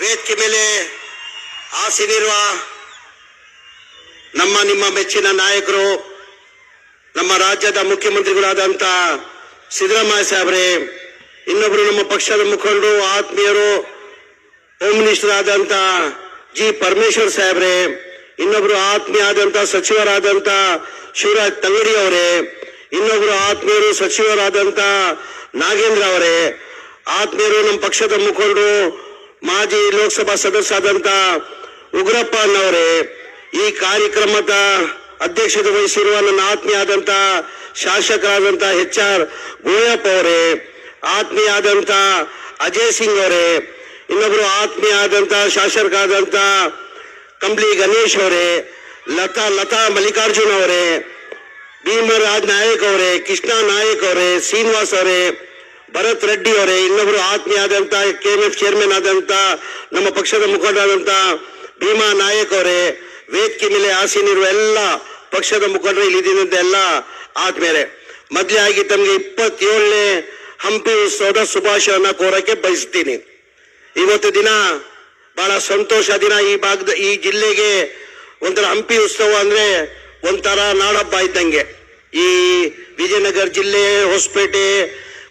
ವೇದಿಕೆ ಮೇಲೆ ಆಸೀನಿರುವ ನಮ್ಮ, ನಿಮ್ಮ ಮೆಚ್ಚಿನ ನಾಯಕರು, ನಮ್ಮ ರಾಜ್ಯದ ಮುಖ್ಯಮಂತ್ರಿಗಳಾದಂತ ಸಿದ್ದರಾಮಯ್ಯ ಸಾಹೇಬ್ರೆ, ಇನ್ನೊಬ್ರು ನಮ್ಮ ಪಕ್ಷದ ಮುಖಂಡರು, ಆತ್ಮೀಯರು ಹೋಮ್ ಮಿನಿಸ್ಟರ್ ಆದಂತ ಜಿ ಪರಮೇಶ್ವರ್ ಸಾಹೇಬ್ರೆ, ಇನ್ನೊಬ್ರು ಆತ್ಮೀಯ ಆದಂತ ಸಚಿವರಾದಂತ ಶಿವರಾಜ್ ತಂಗಡಿ ಅವರೇ, ಇನ್ನೊಬ್ರು ಆತ್ಮೀಯರು ಸಚಿವರಾದಂತ ನಾಗೇಂದ್ರ ಅವರೇ ಆತ್ಮೀಯರು, ನಮ್ಮ ಪಕ್ಷದ ಮುಖಂಡರು, ಮಾಜಿ ಲೋಕಸಭಾ ಸದಸ್ಯರಾದಂತ ಉಗ್ರಪ್ಪ ಅನ್ನವರೇ ಈ ಕಾರ್ಯಕ್ರಮದ ಅಧ್ಯಕ್ಷತೆ ವಹಿಸಿರುವ ನನ್ನ ಆತ್ಮೀಯ ಆದಂತ ಶಾಸಕರಾದಂತ ಎಚ್ ಆರ್ ಗೋಯಪ್ಪ ಅವರೇ ಆತ್ಮೀಯ ಆದಂತ ಅಜಯ್ ಸಿಂಗ್ ಅವರೇ, ಇನ್ನೊಬ್ರು ಆತ್ಮೀಯ ಆದಂತ ಶಾಸಕರಾದಂತ ಕಂಬ್ಲಿ ಗಣೇಶ್ ಅವರೇ, ಲತಾ ಲತಾ ಮಲ್ಲಿಕಾರ್ಜುನ್ ಅವರೇ, ಭೀಮರಾಜ್ ನಾಯಕ್ ಅವರೇ, ಕೃಷ್ಣ ನಾಯಕ್ ಅವರೇ, ಶ್ರೀನಿವಾಸ್ ಅವರೇ ಭರತ್ ರೆಡ್ಡಿ ಅವರೇ, ಇನ್ನೊಬ್ರು ಆತ್ಮೀಯ ಆದಂತ ಎಫ್ ಚೇರ್ಮನ್ ಆದಂತ, ನಮ್ಮ ಪಕ್ಷದ ಮುಖಂಡರಾದಂತ ಭೀಮಾ ನಾಯಕ್ ಅವರೇ, ವೇದಿಕೆ ಮೇಲೆ ಆಸೀನಿರುವ ಎಲ್ಲ ಪಕ್ಷದ ಮುಖಂಡರು ಇಲ್ಲಿದ್ದಂತ ಎಲ್ಲ ಆದ್ಮೇಲೆ ಮೊದಲೇ ಆಗಿ ತಮಗೆ ಇಪ್ಪತ್ತೇಳನೇ ಹಂಪಿ ಉತ್ಸವದ ಶುಭಾಶಯನ ಕೋರಕ್ಕೆ ಬಯಸ್ತೀನಿ. ಇವತ್ತು ದಿನ ಬಹಳ ಸಂತೋಷ ದಿನ ಈ ಭಾಗದ, ಈ ಜಿಲ್ಲೆಗೆ ಒಂಥರ ಹಂಪಿ ಉತ್ಸವ ಅಂದ್ರೆ ಒಂಥರ ನಾಡಹಬ್ಬ ಇದ್ದಂಗೆ. ಈ ವಿಜಯನಗರ ಜಿಲ್ಲೆ, ಹೊಸಪೇಟೆ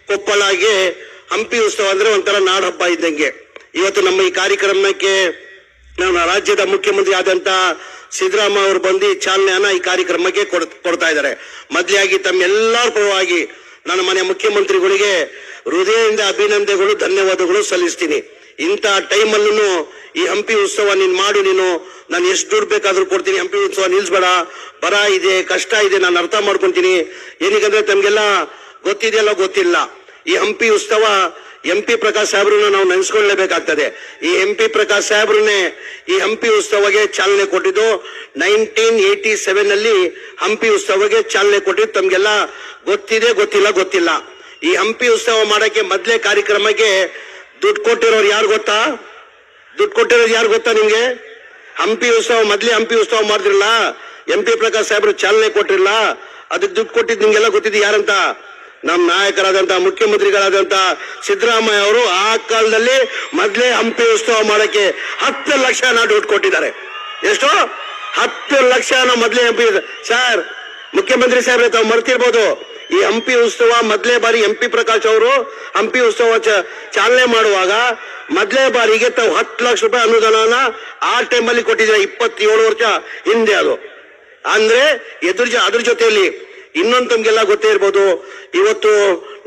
ಕೊಪ್ಪಳಗೆ ಹಂಪಿ ಉತ್ಸವ ಅಂದ್ರೆ ಒಂಥರ ನಾಡಹಬ್ಬ ಇದ್ದಂಗೆ. ಇವತ್ತು ನಮ್ಮ ಈ ಕಾರ್ಯಕ್ರಮಕ್ಕೆ ನಮ್ಮ ರಾಜ್ಯದ ಮುಖ್ಯಮಂತ್ರಿ ಆದಂತ ಸಿದ್ದರಾಮಯ್ಯ ಅವರು ಬಂದು ಚಾಲನೆಯನ್ನ ಈ ಕಾರ್ಯಕ್ರಮಕ್ಕೆ ಕೊಡ್- ಕೊಡ್ತಾ ಇದ್ದಾರೆ. ಮೊದಲಾಗಿ ತಮ್ಮೆಲ್ಲರ ಪರವಾಗಿ ನನ್ನ ಮನೆ ಮುಖ್ಯಮಂತ್ರಿಗಳಿಗೆ ಹೃದಯದಿಂದ ಅಭಿನಂದನೆಗಳು, ಧನ್ಯವಾದಗಳು ಸಲ್ಲಿಸ್ತೀನಿ. ಇಂಥ ಟೈಮಲ್ಲೂ ಈ ಹಂಪಿ ಉತ್ಸವ ನೀನು ಮಾಡು, ನೀನು ನಾನು ಎಷ್ಟು ದುಡ್ಡು ಬೇಕಾದ್ರೂ ಕೊಡ್ತೀನಿ. ಹಂಪಿ ಉತ್ಸವ ನಿಲ್ಸ್ಬೇಡ. ಬರ ಇದೆ, ಕಷ್ಟ ಇದೆ, ನಾನು ಅರ್ಥ ಮಾಡ್ಕೊಂತೀನಿ. ಏನಕ್ಕಂದ್ರೆ ತಮ್ಗೆಲ್ಲ ಗೊತ್ತಿದೆಯಲ್ಲ ಗೊತ್ತಿಲ್ಲ. ಈ ಹಂಪಿ ಉತ್ಸವ ಎಂ ಪಿ ಪ್ರಕಾಶ್ ಸಾಹೇಬ್ರನ್ನ ನಾವು ನೆನೆಸ್ಕೊಳ್ಳೇಬೇಕಾಗ್ತದೆ. ಈ ಎಂ ಪಿ ಪ್ರಕಾಶ್ ಸಾಹೇಬ್ರನ್ನೇ ಈ ಹಂಪಿ ಉತ್ಸವಗೆ ಚಾಲನೆ ಕೊಟ್ಟಿದ್ದು. ನೈನ್ಟೀನ್ ಏಟಿ ಸೆವೆನ್ ಅಲ್ಲಿ ಹಂಪಿ ಉತ್ಸವಗೆ ಚಾಲನೆ ಕೊಟ್ಟಿದ್ದು. ತಮ್ಗೆಲ್ಲ ಗೊತ್ತಿದೆ, ಗೊತ್ತಿಲ್ಲ ಗೊತ್ತಿಲ್ಲ. ಈ ಹಂಪಿ ಉತ್ಸವ ಮಾಡಕ್ಕೆ ಮೊದಲೇ ಕಾರ್ಯಕ್ರಮಕ್ಕೆ ದುಡ್ಡು ಕೊಟ್ಟಿರೋರು ಯಾರು ಗೊತ್ತಾ? ದುಡ್ಡು ಕೊಟ್ಟಿರೋರು ಯಾರು ಗೊತ್ತಾ ನಿಮ್ಗೆ? ಹಂಪಿ ಉತ್ಸವ ಮೊದ್ಲೇ ಹಂಪಿ ಉತ್ಸವ ಮಾಡಿದ್ರಲ್ಲ? ಎಂ ಪಿ ಪ್ರಕಾಶ್ ಸಾಹೇಬ್ರು ಚಾಲನೆ ಕೊಟ್ಟಿರಲ್ಲ? ಅದಕ್ಕೆ ದುಡ್ಡು ಕೊಟ್ಟಿದ್ದು ನಿಮ್ಗೆಲ್ಲ ಗೊತ್ತಿದೆ ಯಾರಂತ? ನಮ್ಮ ನಾಯಕರಾದಂತ, ಮುಖ್ಯಮಂತ್ರಿಗಳಾದಂತ ಸಿದ್ದರಾಮಯ್ಯ ಅವರು ಆ ಕಾಲದಲ್ಲಿ ಮೊದಲೇ ಹಂಪಿ ಉತ್ಸವ ಮಾಡಕ್ಕೆ ಹತ್ತು ಲಕ್ಷ ಹಣ ಕೊಟ್ಟಿದ್ದಾರೆ. ಎಷ್ಟು? ಹತ್ತು ಲಕ್ಷ ಮೊದ್ಲೇ ಹಂಪಿ ಸರ್, ಮುಖ್ಯಮಂತ್ರಿ ಸಾಹೇಬ್ರೆ, ತಾವು ಮರ್ತಿರ್ಬೋದು. ಈ ಹಂಪಿ ಉತ್ಸವ ಮೊದಲೇ ಬಾರಿ ಎಂ ಪಿ ಪ್ರಕಾಶ್ ಅವರು ಹಂಪಿ ಉತ್ಸವ ಚಾಲನೆ ಮಾಡುವಾಗ ಮೊದಲೇ ಬಾರಿಗೆ ತಾವು ಹತ್ತು ಲಕ್ಷ ರೂಪಾಯಿ ಅನುದಾನನ ಆ ಟೈಮಲ್ಲಿ ಕೊಟ್ಟಿದ್ದಾರೆ, ಇಪ್ಪತ್ತೇಳು ವರ್ಷ ಹಿಂದೆ ಅದು. ಅಂದ್ರೆ ಎದುರು ಅದ್ರ ಜೊತೆಯಲ್ಲಿ ಇನ್ನೊಂದು ತಮ್ಗೆಲ್ಲ ಗೊತ್ತೇ ಇರ್ಬೋದು. ಇವತ್ತು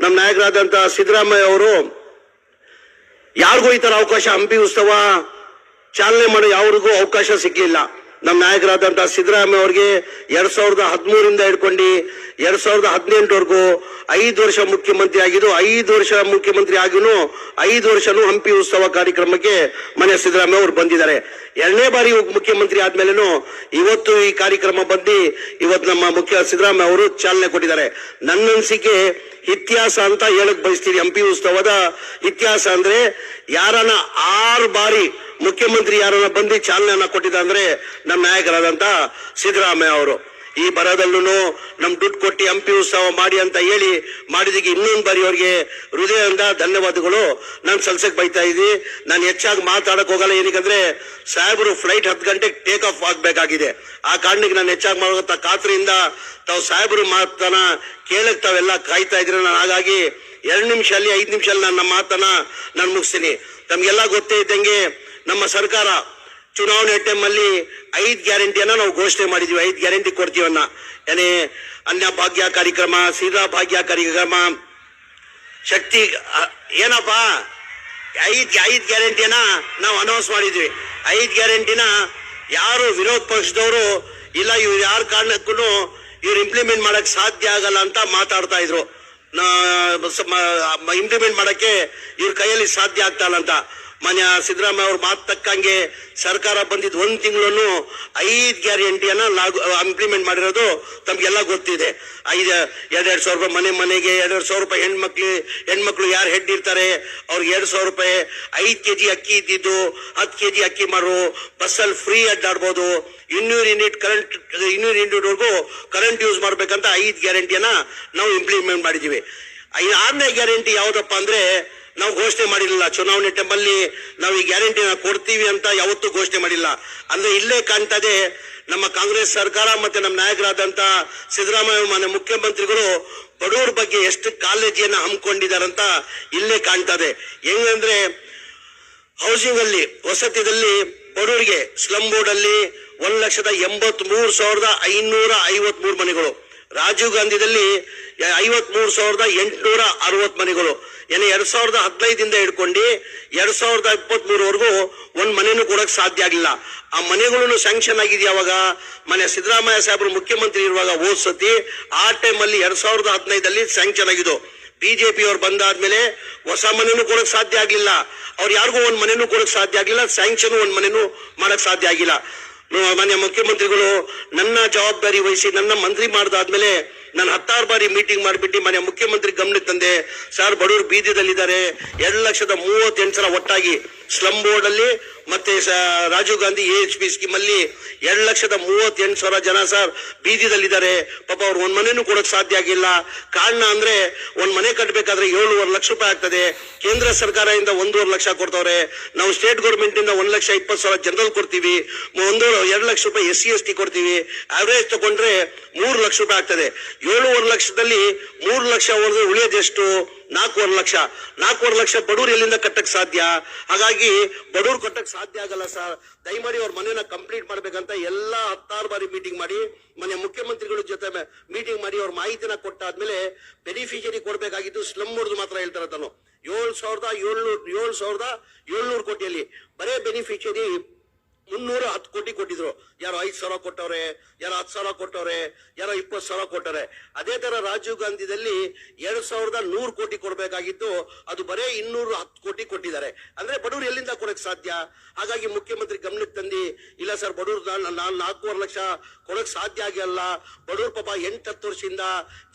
ನಮ್ಮ ನಾಯಕರಾದಂತ ಸಿದ್ದರಾಮಯ್ಯ ಅವರು, ಯಾರಿಗೂ ಈ ತರ ಅವಕಾಶ, ಹಂಪಿ ಉತ್ಸವ ಚಾಲನೆ ಮಾಡೋ ಯಾವ್ರಿಗೂ ಅವಕಾಶ ಸಿಗ್ಲಿಲ್ಲ. ನಮ್ಮ ನಾಯಕರಾದಂತ ಸಿದ್ದರಾಮಯ್ಯ ಅವರಿಗೆ ಎರಡ್ ಸಾವಿರದ ಹದಿಮೂರಿಂದ ಹಿಡ್ಕೊಂಡು ಎರಡ್ ಸಾವಿರದ ಹದಿನೆಂಟವರೆಗೂ ಐದು ವರ್ಷ ಮುಖ್ಯಮಂತ್ರಿ ಆಗಿದ್ದು, ಐದು ವರ್ಷ ಮುಖ್ಯಮಂತ್ರಿ ಆಗಿನೂ ಐದು ವರ್ಷನೂ ಹಂಪಿ ಉತ್ಸವ ಕಾರ್ಯಕ್ರಮಕ್ಕೆ ಮನೆ ಸಿದ್ದರಾಮಯ್ಯ ಅವರು ಬಂದಿದ್ದಾರೆ. ಎರಡನೇ ಬಾರಿ ಮುಖ್ಯಮಂತ್ರಿ ಆದ್ಮೇಲೆನೂ ಇವತ್ತು ಈ ಕಾರ್ಯಕ್ರಮ ಬಂದು ಇವತ್ತು ನಮ್ಮ ಮುಖ್ಯ ಸಿದ್ದರಾಮಯ್ಯ ಅವರು ಚಾಲನೆ ಕೊಟ್ಟಿದ್ದಾರೆ. ನನ್ನ ಅನಿಸಿಕೆ ಇತಿಹಾಸ ಅಂತ ಹೇಳಕ್ ಬಯಸ್ತೀನಿ. ಹಂಪಿ ಉತ್ಸವದ ಇತಿಹಾಸ ಅಂದ್ರೆ ಯಾರನ್ನ ಆರು ಬಾರಿ ಮುಖ್ಯಮಂತ್ರಿ ಯಾರನ್ನ ಬಂದು ಚಾಲನೆಯನ್ನ ಕೊಟ್ಟಿದ್ದ ಅಂದ್ರೆ ನಮ್ಮ ನಾಯಕರಾದಂತ ಸಿದ್ದರಾಮಯ್ಯ ಅವರು. ಈ ಬರದಲ್ಲೂ ನಮ್ ದುಡ್ಡು ಕೊಟ್ಟು ಹಂಪಿ ಉತ್ಸವ ಮಾಡಿ ಅಂತ ಹೇಳಿ ಮಾಡಿದಕ್ಕೆ ಇನ್ನೊಂದು ಬಾರಿ ಅವ್ರಿಗೆ ಹೃದಯದಿಂದ ಧನ್ಯವಾದಗಳು. ನಾನು ಸಲ್ಸಕ್ ಬೈತಾ ಇದ್ದೀನಿ. ನಾನು ಹೆಚ್ಚಾಗಿ ಮಾತಾಡಕ್ ಹೋಗಲ್ಲ. ಏನಕ್ಕಂದ್ರೆ ಸಾಹೇಬರು ಫ್ಲೈಟ್ ಹತ್ತು ಗಂಟೆಗೆ ಟೇಕ್ ಆಫ್ ಆಗಬೇಕಾಗಿದೆ. ಆ ಕಾರಣಕ್ಕೆ ನಾನು ಹೆಚ್ಚಾಗಿ ಮಾಡುವಂತ ಖಾತ್ರಿಯಿಂದ ತಾವು ಸಾಹೇಬರು ಮಾತನ್ನ ಕೇಳಕ್ ತಾವೆಲ್ಲ ಕಾಯ್ತಾ ಇದ್ರೆ ನಾನು ಹಾಗಾಗಿ ಎರಡು ನಿಮಿಷ ಅಲ್ಲಿ ಐದು ನಿಮಿಷ ಅಲ್ಲಿ ನನ್ನ ಮಾತನ್ನ ನಾನು ಮುಗಿಸ್ತೀನಿ. ತಮ್ಗೆಲ್ಲ ಗೊತ್ತೇ ಇದ್ದಂಗೆ ನಮ್ಮ ಸರ್ಕಾರ ಚುನಾವಣೆ ಟೈಮಲ್ಲಿ ಐದು ಗ್ಯಾರಂಟಿಯನ್ನ ನಾವು ಘೋಷಣೆ ಮಾಡಿದೀವಿ. ಐದು ಗ್ಯಾರಂಟಿ ಕೊಡ್ತೀವನ್ನ ಏನೇ ಅನ್ಯ ಭಾಗ್ಯ ಕಾರ್ಯಕ್ರಮ, ಸೀದಾ ಭಾಗ್ಯ ಕಾರ್ಯಕ್ರಮ, ಶಕ್ತಿ ಏನಪ್ಪ? ಐದ್ ಐದ್ ಗ್ಯಾರಂಟಿಯನ್ನ ನಾವು ಅನೌನ್ಸ್ ಮಾಡಿದ್ವಿ. ಐದು ಗ್ಯಾರಂಟಿನ ಯಾರು ವಿರೋಧ ಪಕ್ಷದವರು ಇಲ್ಲ, ಇವ್ರು ಯಾರ ಕಾರಣಕ್ಕೂ ಇವ್ರು ಇಂಪ್ಲಿಮೆಂಟ್ ಮಾಡಕ್ ಸಾಧ್ಯ ಆಗಲ್ಲ ಅಂತ ಮಾತಾಡ್ತಾ ಇದ್ರು. ಇಂಪ್ಲಿಮೆಂಟ್ ಮಾಡಕ್ಕೆ ಇವ್ರ ಕೈಯಲ್ಲಿ ಸಾಧ್ಯ ಆಗ್ತಾ ಇಲ್ಲ ಅಂತ. ಮಾನ್ಯ ಸಿದ್ದರಾಮಯ್ಯ ಅವ್ರ ಮಾತು ತಕ್ಕಂಗೆ ಸರ್ಕಾರ ಬಂದಿದ್ದು ಒಂದು ತಿಂಗಳನ್ನು ಐದು ಗ್ಯಾರಂಟಿಯನ್ನು ಲಾಗು ಇಂಪ್ಲಿಮೆಂಟ್ ಮಾಡಿರೋದು ತಮಗೆಲ್ಲ ಗೊತ್ತಿದೆ. ಐದು ಎರಡೆರಡು ಸಾವಿರ ರೂಪಾಯಿ ಮನೆ ಮನೆಗೆ ಎರಡೆರಡು ಸಾವಿರ ರೂಪಾಯಿ ಹೆಣ್ಮಕ್ಳು ಹೆಣ್ಮಕ್ಳು ಯಾರು ಹೆಡ್ ಇರ್ತಾರೆ, ಅವ್ರಿಗೆ ಎರಡು ಸಾವಿರ ರೂಪಾಯಿ, ಐದು ಕೆ ಜಿ ಅಕ್ಕಿ ಇದ್ದಿದ್ದು, ಹತ್ತು ಕೆ ಜಿ ಅಕ್ಕಿ ಮಾರು ಬಸ್ಸಲ್ಲಿ ಫ್ರೀ ಅಡ್ಡಾಡ್ಬೋದು ಇನ್ನೂರು ಯೂನಿಟ್ ಕರೆಂಟ್, ಇನ್ನೂರು ಯೂನಿಟ್ವರೆಗೂ ಕರೆಂಟ್ ಯೂಸ್ ಮಾಡಬೇಕಂತ ಐದು ಗ್ಯಾರಂಟಿಯನ್ನು ನಾವು ಇಂಪ್ಲಿಮೆಂಟ್ ಮಾಡಿದ್ದೀವಿ ಆರನೇ ಗ್ಯಾರಂಟಿ ಯಾವುದಪ್ಪ ಅಂದ್ರೆ ನಾವು ಘೋಷಣೆ ಮಾಡಿರಲಿಲ್ಲ. ಚುನಾವಣೆ ಟೈಮಲ್ಲಿ ನಾವು ಈ ಗ್ಯಾರಂಟಿನ ಕೊಡ್ತೀವಿ ಅಂತ ಯಾವತ್ತೂ ಘೋಷಣೆ ಮಾಡಿಲ್ಲ. ಅಂದ್ರೆ ಇಲ್ಲೇ ಕಾಣ್ತದೆ ನಮ್ಮ ಕಾಂಗ್ರೆಸ್ ಸರ್ಕಾರ ಮತ್ತೆ ನಮ್ಮ ನಾಯಕರಾದಂತ ಸಿದ್ದರಾಮಯ್ಯ ಮಾನ್ಯ ಮುಖ್ಯಮಂತ್ರಿಗಳು ಬಡವರ ಬಗ್ಗೆ ಎಷ್ಟು ಕಾಳಜಿಯನ್ನ ಹಮ್ಮಿಕೊಂಡಿದಾರಂತ ಇಲ್ಲೇ ಕಾಣ್ತದೆ. ಹೆಂಗಂದ್ರೆ ಹೌಸಿಂಗ್ ಅಲ್ಲಿ, ವಸತಿದಲ್ಲಿ ಬಡವರಿಗೆ ಸ್ಲಮ್ ಬೋರ್ಡ್ ಅಲ್ಲಿ ಒಂದ್ ಲಕ್ಷದ ಎಂಬತ್ ಮೂರು ಸಾವಿರದ ಐನೂರ ಐವತ್ ಮೂರು ಮನೆಗಳು. ರಾಜೀವ್ ಗಾಂಧಿದಲ್ಲಿ ಐವತ್ ಸಾವಿರದ ಎಂಟುನೂರ ಅರವತ್ ಮನೆಗಳು ಏನೇ ಎರಡ್ ಸಾವಿರದ ಹದಿನೈದಿಂದ ಹಿಡ್ಕೊಂಡು ಎರಡ್ ಸಾವಿರದ ಇಪ್ಪತ್ತ್ ಮೂರವರೆಗೂ ಒಂದ್ ಮನೆನೂ ಕೊಡಕ್ ಸಾಧ್ಯ ಆಗಿಲ್ಲ. ಆ ಮನೆಗಳನ್ನು ಸ್ಯಾಂಕ್ಷನ್ ಆಗಿದೆ ಯಾವಾಗ ಮನೆ ಸಿದ್ದರಾಮಯ್ಯ ಸಾಹೇಬರು ಮುಖ್ಯಮಂತ್ರಿ ಇರುವಾಗ ಓದ್ಸತಿ ಸತಿ ಆ ಟೈಮಲ್ಲಿ ಎರಡ್ ಸಾವಿರದ ಹದಿನೈದಲ್ಲಿ ಸ್ಯಾಂಕ್ಷನ್ ಆಗಿದ್ದು. ಬಿಜೆಪಿ ಅವ್ರು ಬಂದಾದ್ಮೇಲೆ ಹೊಸ ಮನೆನೂ ಕೊಡಕ್ ಸಾಧ್ಯ ಆಗಿಲ್ಲ ಅವ್ರು ಯಾರಿಗೂ ಒಂದ್ ಮನೆನೂ ಕೊಡಕ್ ಸಾಧ್ಯ ಆಗಿಲ್ಲ ಸ್ಯಾಂಕ್ಷನ್ ಒಂದ್ ಮನೆನೂ ಮಾಡಕ್ ಸಾಧ್ಯ ಆಗಿಲ್ಲ. ಮಾನ್ಯ ಮುಖ್ಯಮಂತ್ರಿಗಳು ನನ್ನ ಜವಾಬ್ದಾರಿ ವಹಿಸಿ ನನ್ನ ಮಂತ್ರಿ ಮಾಡ್ದಾದ್ಮೇಲೆ ನಾನು ಹತ್ತಾರು ಬಾರಿ ಮೀಟಿಂಗ್ ಮಾಡಿಬಿಟ್ಟು ಮನೆ ಮುಖ್ಯಮಂತ್ರಿ ಗಮನಕ್ಕೆ ತಂದೆ, ಸರ್ ಬಡವರು ಬೀದಿದಲ್ಲಿದ್ದಾರೆ ಎರಡು ಲಕ್ಷದ ಮೂವತ್ತೆಂಟು ಸಲ ಒಟ್ಟಾಗಿ ಸ್ಲಮ್ ಬೋರ್ಡ್ ಅಲ್ಲಿ ಮತ್ತೆ Rajiv Gandhi A H P scheme ಅಲ್ಲಿ ಎರಡು ಲಕ್ಷದ ಮೂವತ್ತೆಂಟು ಸಾವಿರ ಜನ ಸರ್ ಬೀದಿದಲ್ಲಿದ್ದಾರೆ ಪಾಪ ಅವ್ರು ಒಂದ್ ಮನೆನೂ ಕೊಡಕ್ ಸಾಧ್ಯ ಆಗಿಲ್ಲ. ಕಾರಣ ಅಂದ್ರೆ ಒಂದ್ ಮನೆ ಕಟ್ಟಬೇಕಾದ್ರೆ ಏಳುವರೆ ಲಕ್ಷ ರೂಪಾಯಿ ಆಗ್ತದೆ. ಕೇಂದ್ರ ಸರ್ಕಾರದಿಂದ ಒಂದೂವರೆ ಲಕ್ಷ ಕೊಡ್ತವ್ರೆ. ನಾವು ಸ್ಟೇಟ್ ಗೌರ್ಮೆಂಟ್ ಇಂದ ಒಂದ್ ಲಕ್ಷ ಇಪ್ಪತ್ತು ಸಾವಿರ ಜನರಲ್ ಕೊಡ್ತೀವಿ. ಒಂದು ಎರಡು ಲಕ್ಷ ರೂಪಾಯಿ ಎಸ್ ಸಿ ಎಸ್ ಟಿ ಕೊಡ್ತೀವಿ. ಆವರೇಜ್ ತಗೊಂಡ್ರೆ ಮೂರು ಲಕ್ಷ ರೂಪಾಯಿ ಆಗ್ತದೆ. ಏಳುವರೆ ಲಕ್ಷದಲ್ಲಿ ಮೂರು ಲಕ್ಷ ಹೊಡೆದು ಉಳಿಯೋದೆಷ್ಟು ನಾಲ್ಕೂವರೆ ಲಕ್ಷ. ನಾಲ್ಕೂವರೆ ಲಕ್ಷ ಬಡವರು ಎಲ್ಲಿಂದ ಕಟ್ಟಕ್ ಸಾಧ್ಯ? ಹಾಗಾಗಿ ಬಡವರು ಕಟ್ಟಕ್ ಸಾಧ್ಯ ಆಗಲ್ಲ ಸರ್. ದಯಮಾಡಿ ಅವ್ರ ಮನೆಯನ್ನ ಕಂಪ್ಲೀಟ್ ಮಾಡ್ಬೇಕಂತ ಎಲ್ಲಾ ಹತ್ತಾರು ಬಾರಿ ಮೀಟಿಂಗ್ ಮಾಡಿ, ಮನೆ ಮುಖ್ಯಮಂತ್ರಿಗಳ ಜೊತೆ ಮೀಟಿಂಗ್ ಮಾಡಿ ಅವ್ರ ಮಾಹಿತಿನ ಕೊಟ್ಟಾದ್ಮೇಲೆ ಬೆನಿಫಿಷರಿ ಕೊಡ್ಬೇಕಾಗಿದ್ದು ಸ್ಲಮ್ ಹೊಡೆದು ಮಾತ್ರ ಹೇಳ್ತಾರೆ ತಾನು ಏಳು ಸಾವಿರದ ಏಳ್ನೂರು ಏಳು ಸಾವಿರದ ಏಳ್ನೂರು ಕೋಟಿಯಲ್ಲಿ. ಬರೇ ಬೆನಿಫಿಷರಿ ಮುನ್ನೂರ ಹತ್ತು ಕೊಟ್ಟಿದ್ರು ಯಾರೋ ಐದು ಸಾವಿರ ಕೊಟ್ಟವ್ರೆ, ಯಾರೋ ಹತ್ತು ಸಾವಿರ ಕೊಟ್ಟವ್ರೆ, ಯಾರೋ ಇಪ್ಪತ್ತು ಸಾವಿರ ಕೊಟ್ಟವ್ರೆ. ಅದೇ ತರ ರಾಜೀವ್ ಗಾಂಧಿದಲ್ಲಿ ಎರಡ್ ಸಾವಿರದ ನೂರು ಕೋಟಿ ಕೊಡಬೇಕಾಗಿತ್ತು ಅದು ಬರೇ ಇನ್ನೂರು ಹತ್ತು ಕೋಟಿ ಕೊಟ್ಟಿದ್ದಾರೆ. ಅಂದ್ರೆ ಬಡವರು ಎಲ್ಲಿಂದ ಕೊಡಕ್ ಸಾಧ್ಯ? ಹಾಗಾಗಿ ಮುಖ್ಯಮಂತ್ರಿ ಗಮನಕ್ಕೆ ತಂದಿ, ಇಲ್ಲ ಸರ್, ಬಡವರು ನಾಲ್ಕೂವರೆ ಲಕ್ಷ ಕೊಡಕ್ ಸಾಧ್ಯ ಆಗಿಲ್ಲ ಬಡವರು ಪಾಪ ಎಂಟು ಹತ್ತು ವರ್ಷದಿಂದ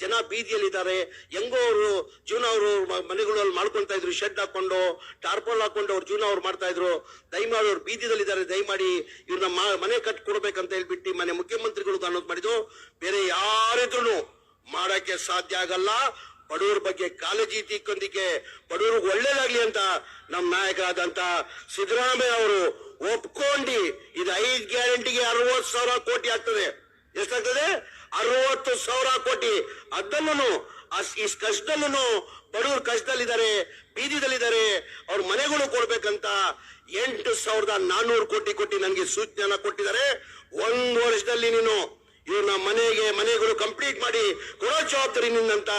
ಜನ ಬೀದಿಯಲ್ಲಿದ್ದಾರೆ. ಹೆಂಗೋ ಅವರು ಜೀವನ ಅವರು ಮನೆಗಳಲ್ಲಿ ಮಾಡ್ಕೊಂತ ಇದ್ರು. ಶೆಡ್ ಹಾಕೊಂಡು, ಟಾರ್ಪೋಲ್ ಹಾಕೊಂಡು ಅವ್ರ ಜೀವನ ಅವ್ರು ಮಾಡ್ತಾ ಇದ್ರು. ದಯಮಾಡಿ ಅವ್ರು ಬೀದಿದಲ್ಲಿದ್ದಾರೆ ದಯಮಾಡಿ ಇವ್ರನ್ನ ಮನೆ ಕಟ್ಕೊಡ್ಬೇಕಂತ ಹೇಳ್ಬಿಟ್ಟು ಮನೆ ಮುಖ್ಯಮಂತ್ರಿಗಳು ಅನ್ನೋದು ಮಾಡಿದ್ರು. ಬೇರೆ ಯಾರಿದ್ರು ಮಾಡಕ್ಕೆ ಸಾಧ್ಯ ಆಗಲ್ಲ. ಬಡವರ ಬಗ್ಗೆ ಕಾಳಜಿ ತೀಕೊಂದಿಕೆ ಬಡವರಿಗೆ ಒಳ್ಳೇದಾಗ್ಲಿ ಅಂತ ನಮ್ಮ ನಾಯಕರಾದಂತ ಸಿದ್ದರಾಮಯ್ಯ ಅವರು ಒಪ್ಕೊಂಡಿ ಇದು ಐದ್ ಗ್ಯಾರಂಟಿಗೆ ಅರವತ್ತು ಸಾವಿರ ಕೋಟಿ ಆಗ್ತದೆ. ಎಷ್ಟಾಗ್ತದೆ? ಅರವತ್ತು ಸಾವಿರ ಕೋಟಿ. ಅದನ್ನು ಈ ಕಷ್ಟದಲ್ಲೂ ಬಡವರು ಕಷ್ಟದಲ್ಲಿದ್ದಾರೆ. ಬೀದಿದಲ್ಲಿದ್ದಾರೆ ಅವ್ರ ಮನೆಗಳು ಕೊಡ್ಬೇಕಂತ ಎಂಟು ಸಾವಿರದ ನಾನ್ನೂರು ಕೋಟಿ ಕೊಟ್ಟು ನನಗೆ ಸೂಚನೆಯನ್ನ ಕೊಟ್ಟಿದ್ದಾರೆ. ಒಂದು ವರ್ಷದಲ್ಲಿ ನೀನು ಇವ್ರನ್ನ ಮನೆಗೆ, ಮನೆಗಳು ಕಂಪ್ಲೀಟ್ ಮಾಡಿ ಕೊಡೋ ಜವಾಬ್ದಾರಿ ನಿನ್ನಂತ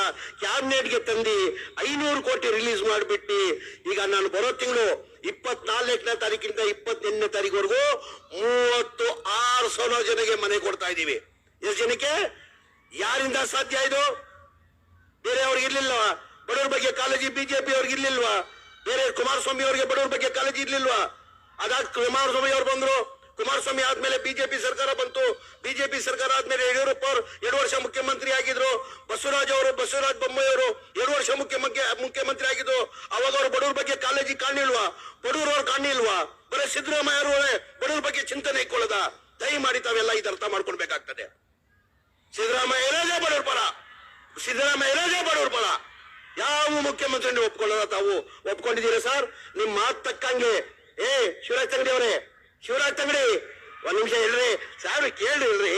ಕ್ಯಾಬಿನೆಟ್ಗೆ ತಂದು ಐನೂರು ಕೋಟಿ ರಿಲೀಸ್ ಮಾಡಿಬಿಟ್ಟು ಈಗ ನಾನು ಬರೋ ತಿಂಗಳು ಇಪ್ಪತ್ನಾಲ್ಕನೇ ತಾರೀಕಿಂದ ಇಪ್ಪತ್ತೆಂಟನೇ ತಾರೀಕುವರೆಗೂ ಮೂವತ್ತು ಆರು ಸಾವಿರ ಜನಕ್ಕೆ ಮನೆ ಕೊಡ್ತಾ ಇದ್ದೀವಿ. ಎಷ್ಟು ಜನಕ್ಕೆ? ಯಾರಿಂದ ಸಾಧ್ಯ ಇದು? ಬೇರೆ ಅವ್ರಿಗೆ ಇರ್ಲಿಲ್ವಾ ಬಡವರ ಬಗ್ಗೆ ಕಾಳಜಿ ಬಿಜೆಪಿ ಅವ್ರಿಗೆ ಇರ್ಲಿಲ್ವಾ? ಬೇರೆ ಕುಮಾರಸ್ವಾಮಿ ಅವರಿಗೆ ಬಡವರ ಬಗ್ಗೆ ಕಾಳಜಿ ಇರ್ಲಿಲ್ವಾ? ಅದಾದ ಕುಮಾರಸ್ವಾಮಿ ಅವ್ರು ಬಂದ್ರು. ಕುಮಾರಸ್ವಾಮಿ ಆದ್ಮೇಲೆ ಬಿಜೆಪಿ ಸರ್ಕಾರ ಬಂತು. ಬಿಜೆಪಿ ಸರ್ಕಾರ ಆದ್ಮೇಲೆ ಯಡಿಯೂರಪ್ಪ ಅವರು ಎರಡು ವರ್ಷ ಮುಖ್ಯಮಂತ್ರಿ ಆಗಿದ್ರು. ಬಸವರಾಜ್ ಅವರು, ಬಸವರಾಜ್ ಬೊಮ್ಮಾಯಿ ಅವರು ಎರಡು ವರ್ಷ ಮುಖ್ಯಮಂತ್ರಿ ಮುಖ್ಯಮಂತ್ರಿ ಆಗಿದ್ರು ಅವಾಗ ಅವರು ಬಡವ್ರ ಬಗ್ಗೆ ಕಾಳಜಿ ಕಾಣಿಲ್ವಾ ಬಡವರು ಅವ್ರು ಕಾಣಿಲ್ವಾ ಬರೀ ಸಿದ್ದರಾಮಯ್ಯ ಅವರು ಬಡವ್ರ ಬಗ್ಗೆ ಚಿಂತನೆ ಇಟ್ಕೊಳ್ಳೋದ? ದಯ ಮಾಡಿ ತಾವೆಲ್ಲ ಇದು ಅರ್ಥ ಮಾಡ್ಕೊಳ್ಬೇಕಾಗ್ತದೆ. ಸಿದ್ದರಾಮಯ್ಯ ಇರೋದೇ ಬಡವ್ರ ಪರ. ಸಿದ್ದರಾಮಯ್ಯ ಇರೋದೇ ಬಡವ್ರ ಪರ. ಯಾವ ಮುಖ್ಯಮಂತ್ರಿ ಒಪ್ಕೊಳ್ಳೋದ ತಾವು? ಒಪ್ಕೊಂಡಿದ್ದೀರಾ ಸರ್? ನಿಮ್ ಮಾತು ತಕ್ಕಂಗೆ. ಏ, ಶಿವರಾಜ್ ತಂಗಡಿ ಅವರೇ, ಶಿವರಾಜ್ ತಂಗಡಿ ಒಂದ್ ನಿಮಿಷ ಹೇಳ್ರಿ ಸರ್, ಕೇಳ್ರಿ ಇಲ್ರಿ.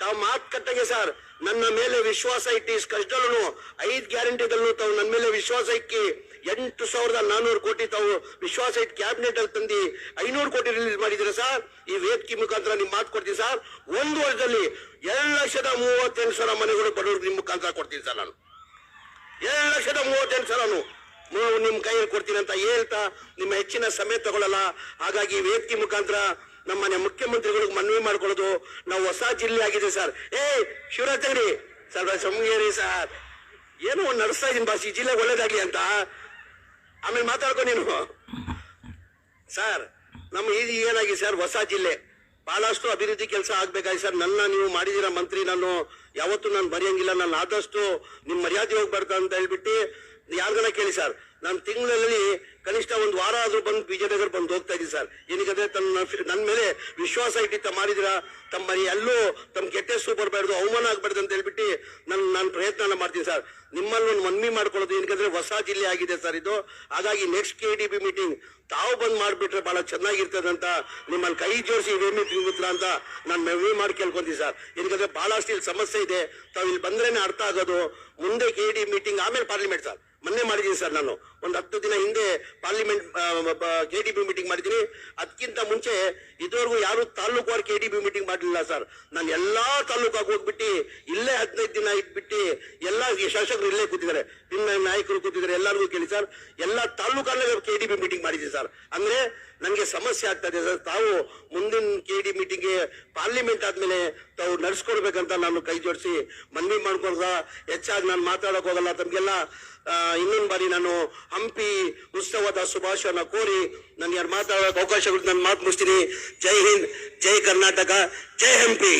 ತಾವು ಮಾತ್ ಕಟ್ಟಂಗೆ ಸರ್. ನನ್ನ ಮೇಲೆ ವಿಶ್ವಾಸ ಇಟ್ಟು ಕಷ್ಟಲ್ಲೂ ಐದ್ ಗ್ಯಾರಂಟಿದಲ್ಲೂ ತಾವು ನನ್ನ ಮೇಲೆ ವಿಶ್ವಾಸ ಇಕ್ಕಿ, ಎಂಟು ಸಾವಿರದ ನಾನ್ನೂರು ಕೋಟಿ ತಾವು ವಿಶ್ವಾಸ ಇಟ್ಟು ಕ್ಯಾಬಿನೆಟ್ ಅಲ್ಲಿ ತಂದು ಐನೂರು ಕೋಟಿ ರಿಲೀಸ್ ಮಾಡಿದ್ರೆ ಸರ್? ಈ ವೇದಿಕೆ ಮುಖಾಂತರ ನಿಮ್ ಮಾತು ಕೊಡ್ತೀನಿ ಸರ್. ಒಂದು ವರ್ಷದಲ್ಲಿ ಎರಡು ಲಕ್ಷದ ಮೂವತ್ತೆಂಟು ಸಾವಿರ ಮನೆಗಳು ಬಡವ್ರಿಗೆ ನಿಮ್ ಮುಖಾಂತರ ಕೊಡ್ತೀನಿ ಸರ್ ನಾನು. ಎರಡು ಲಕ್ಷದ ಮೂವತ್ತೆಂಟು ಸಲನು ನಾವು ನಿಮ್ಮ ಕೈಯಲ್ಲಿ ಕೊಡ್ತೀನಿ ಅಂತ ಹೇಳ್ತಾ ನಿಮ್ಮ ಹೆಚ್ಚಿನ ಸಮಯ ತಗೊಳ್ಳಲ್ಲ. ಹಾಗಾಗಿ ವೇದಿಕೆ ಮುಖಾಂತರ ನಮ್ಮನೆ ಮುಖ್ಯಮಂತ್ರಿಗಳಿಗೆ ಮನವಿ ಮಾಡ್ಕೊಳ್ಳೋದು ನಾವು ಹೊಸ ಜಿಲ್ಲೆ ಆಗಿದೆ ಸರ್. ಏ, ಶಿವರಾಜ್ ಅಂಗಡಿ. Sir Sringeri sir. ಏನೋ ಒಂದು ನಡೆಸ್ತಾ ಇದೀನಿ ಬಾಸ್, ಈ ಜಿಲ್ಲೆ ಒಳ್ಳೇದಾಗ್ಲಿ ಅಂತ. ಆಮೇಲೆ ಮಾತಾಡ್ಕೊ ನೀನು. ಸರ್, ನಮ್ಮ ಇದು ಏನಾಗಿದೆ ಸರ್, ಹೊಸ ಜಿಲ್ಲೆ. ಬಹಳಷ್ಟು ಅಭಿವೃದ್ಧಿ ಕೆಲಸ ಆಗ್ಬೇಕಾಗಿ ಸರ್. ನನ್ನ ನೀವು ಮಾಡಿದಿರ ಮಂತ್ರಿ ನಾನು ಯಾವತ್ತೂ ನಾನು ಬರೆಯಂಗಿಲ್ಲ. ನಾನು ಆದಷ್ಟು ನಿಮ್ ಮರ್ಯಾದೆ ಹೋಗ್ಬಾರ್ದು ಅಂತ ಹೇಳ್ಬಿಟ್ಟು ಯಾರ್ಗನ ಕೇಳಿ ಸರ್. ನಾನು ತಿಂಗಳಲ್ಲಿ ಕನಿಷ್ಠ ಒಂದು ವಾರ ಆದ್ರೂ ಬಂದು ವಿಜಯನಗರ ಬಂದು ಹೋಗ್ತಾ ಇದ್ದೀನಿ ಸರ್. ಏನಕ್ಕೆ ತನ್ನ ನನ್ನ ಮೇಲೆ ವಿಶ್ವಾಸ ಇಟ್ಟಿತ್ತ ಮಾಡಿದಿರ ತಮ್ಮ ಎಲ್ಲೂ ತಮ್ಮ ಕೆಟ್ಟ ಹೆಸರು ಬರಬಾರ್ದು, ಅವಮಾನ ಆಗ್ಬಾರ್ದು ಅಂತ ಹೇಳ್ಬಿಟ್ಟು ನಾನು ನಾನು ಪ್ರಯತ್ನ ಮಾಡ್ತೀನಿ ಸರ್. ನಿಮ್ಮಲ್ಲಿ ಒಂದು ಮನವಿ ಮಾಡ್ಕೊಳ್ಳೋದು ಏನಕ್ಕಂದ್ರೆ ಹೊಸ ಜಿಲ್ಲೆ ಆಗಿದೆ ಸರ್ ಇದು. ಹಾಗಾಗಿ next K D B meeting ತಾವು ಬಂದು ಮಾಡಿಬಿಟ್ರೆ ಬಹಳ ಚೆನ್ನಾಗಿರ್ತದೆ ಅಂತ ನಿಮ್ಮಲ್ಲಿ ಕೈ ಜೋಡಿಸಿ ಇವೇಮಿ ತಿಂಗುತ್ತಾ ಅಂತ ನಾನು ಮನವಿ ಮಾಡಿ ಕೇಳ್ಕೊಂತೀನಿ ಸರ್. ಏನಕ್ಕಂದ್ರೆ ಬಹಳಷ್ಟು ಇಲ್ಲಿ ಸಮಸ್ಯೆ ಇದೆ. ತಾವು ಇಲ್ಲಿ ಬಂದ್ರೇನೆ ಅರ್ಥ ಆಗೋದು. ಮುಂದೆ ಕೆ ಡಿ ಮೀಟಿಂಗ್ ಆಮೇಲೆ ಪಾರ್ಲಿಮೆಂಟ್ ಸರ್. ಮೊನ್ನೆ ಮಾಡಿದ್ದೀನಿ ಸರ್ ನಾನು. ಒಂದು ಹತ್ತು ದಿನ ಹಿಂದೆ parliament K D B meeting ಮಾಡಿದ್ದೀನಿ. ಅದಕ್ಕಿಂತ ಮುಂಚೆ ಇದುವರೆಗೂ ಯಾರು taluk K D B meeting ಮಾಡಲಿಲ್ಲ ಸರ್ ನಾನು ಎಲ್ಲಾ ತಾಲೂಕಾಗ ಹೋಗ್ಬಿಟ್ಟು ಇಲ್ಲೇ ಹದಿನೈದು ದಿನ ಇಟ್ಬಿಟ್ಟು ಎಲ್ಲ ಶಾಸಕರು ಇಲ್ಲೇ ಕೂತಿದ್ದಾರೆ. ನಿಮ್ಮ ನಾಯಕರು ಕೂತಿದ್ದಾರೆ, ಎಲ್ಲರಿಗೂ ಕೇಳಿ ಸರ್ ಎಲ್ಲ ತಾಲೂಕಲ್ಲೇ ಕೆ ಡಿ ಬಿ ಮೀಟಿಂಗ್ ಮಾಡಿದ್ದೀನಿ ಸರ್ ಅಂದ್ರೆ ನನಗೆ ಸಮಸ್ಯೆ ಆಗ್ತಾ ಇದೆ ಸರ್ ತಾವು ಮುಂದಿನ ಕೆ ಡಿ ಮೀಟಿಂಗ್ಗೆ ಪಾರ್ಲಿಮೆಂಟ್ ಆದ್ಮೇಲೆ ತಾವು ನಡ್ಸ್ಕೊಡ್ಬೇಕಂತ ನಾನು ಕೈ ಜೋಡಿಸಿ ಮನವಿ ಮಾಡ್ಕೊಂಡ್ರ ಹೆಚ್ಚಾಗಿ ನಾನು ಮಾತಾಡಕ್ ಹೋಗಲ್ಲ. ತಮ್ಗೆಲ್ಲ ಇನ್ನೊಂದ್ ಬಾರಿ ನಾನು ಹಂಪಿ ಉತ್ಸವದ ಶುಭಾಶಯನ ಕೋರಿ ನನ್ನ ಯಾರು ಮಾತಾಡೋಕೆ ಅವಕಾಶ ಕೊಟ್ಟು ನಾನು ಮಾತು ಮುಗಿಸ್ತೀನಿ. ಜೈ ಹಿಂದ್, ಜೈ ಕರ್ನಾಟಕ, ಜೈ ಹಂಪಿ.